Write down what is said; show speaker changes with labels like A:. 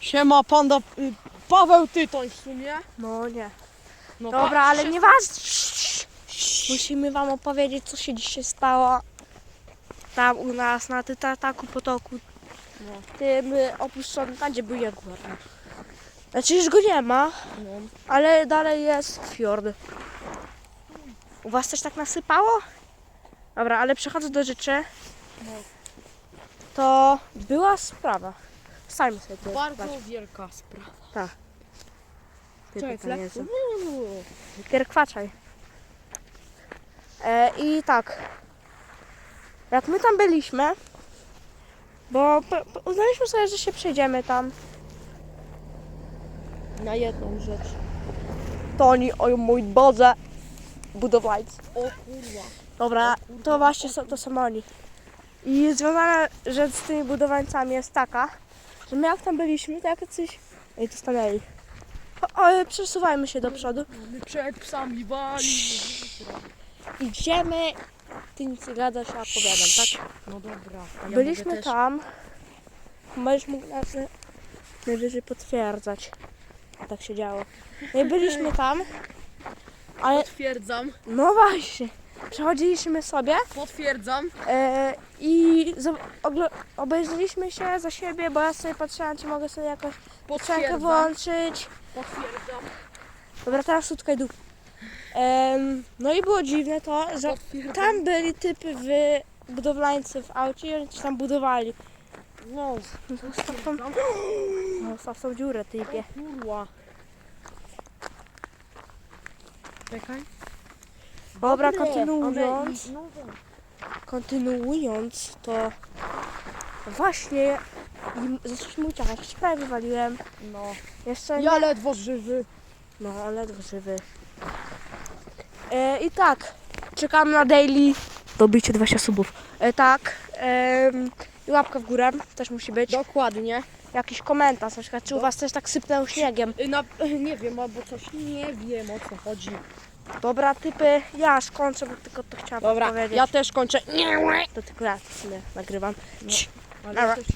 A: Siema, panda y, Paweł Tytoń w sumie.
B: No nie.
A: No
B: Dobra, ale
A: się-
B: nie ważne. Musimy wam opowiedzieć, co się dzisiaj stało tam u nas na Tytataku Potoku.
A: No.
B: Tym y, opuszczonym, tam gdzie był Jaguar. Znaczy już go nie ma,
A: No.
B: ale dalej jest fjord. U was też tak nasypało? Dobra, ale przechodząc do rzeczy,
A: No.
B: to była sprawa. Stajmy sobie to.
A: Bardzo wielka sprawa.
B: Ty
A: Czekaj,
B: pytanie są. E, I tak. Jak my tam byliśmy, bo uznaliśmy sobie, że się przejdziemy tam.
A: Na jedną rzecz.
B: To oni, oj mój Boże, budowlańcy.
A: O kurwa.
B: Dobra, to właśnie są, to są oni. I związana rzecz z tymi budowlańcami jest taka, że my jak tam byliśmy, to jak jacyś... Ej, to stanęli. O, o, przesuwajmy się do przodu.
A: My przed psami wali.
B: Idziemy, ty nic nie gadasz, ja opowiadam, tak?
A: No dobra. a ja
B: Byliśmy
A: też-
B: tam. Możesz mógł nas najwyżej potwierdzać. Tak się działo. No i byliśmy tam, ale
A: Potwierdzam.
B: no właśnie. Przechodziliśmy sobie
A: Potwierdzam.
B: e, i ogl- obejrzeliśmy się za siebie, bo ja sobie patrzyłam, czy mogę sobie jakoś piosenkę
A: Potwierdzam.
B: włączyć.
A: Potwierdzam.
B: Dobra, teraz sutkaj dół. Em, no i było dziwne to, że
A: Potwierdzam.
B: tam byli typy w budowlańcy w aucie i oni coś tam budowali.
A: No.
B: Zostaw tą, no, zostaw tą dziurę, typie.
A: Kurwa. Czekaj.
B: Dobra, kontynuując, kontynuując, to właśnie im zaczęliśmy uciekać. Prawie wywaliłem.
A: No.
B: Jeszcze nie.
A: Ja ledwo żywy.
B: No, ledwo żywy. E, I tak, czekam na daily dobicie 20 subów. E, tak, em, i łapka w górę też musi być.
A: Dokładnie.
B: Jakiś komentarz, na przykład, czy u was też tak sypnęło śniegiem.
A: Y, nie wiem, albo coś nie wiem o co chodzi.
B: Dobra, typy, ja aż kończę, bo tylko to chciałam
A: Dobra,
B: powiedzieć.
A: ja też kończę.
B: To tylko ja w sumie nagrywam.
A: Ale
B: Dobra.
A: to się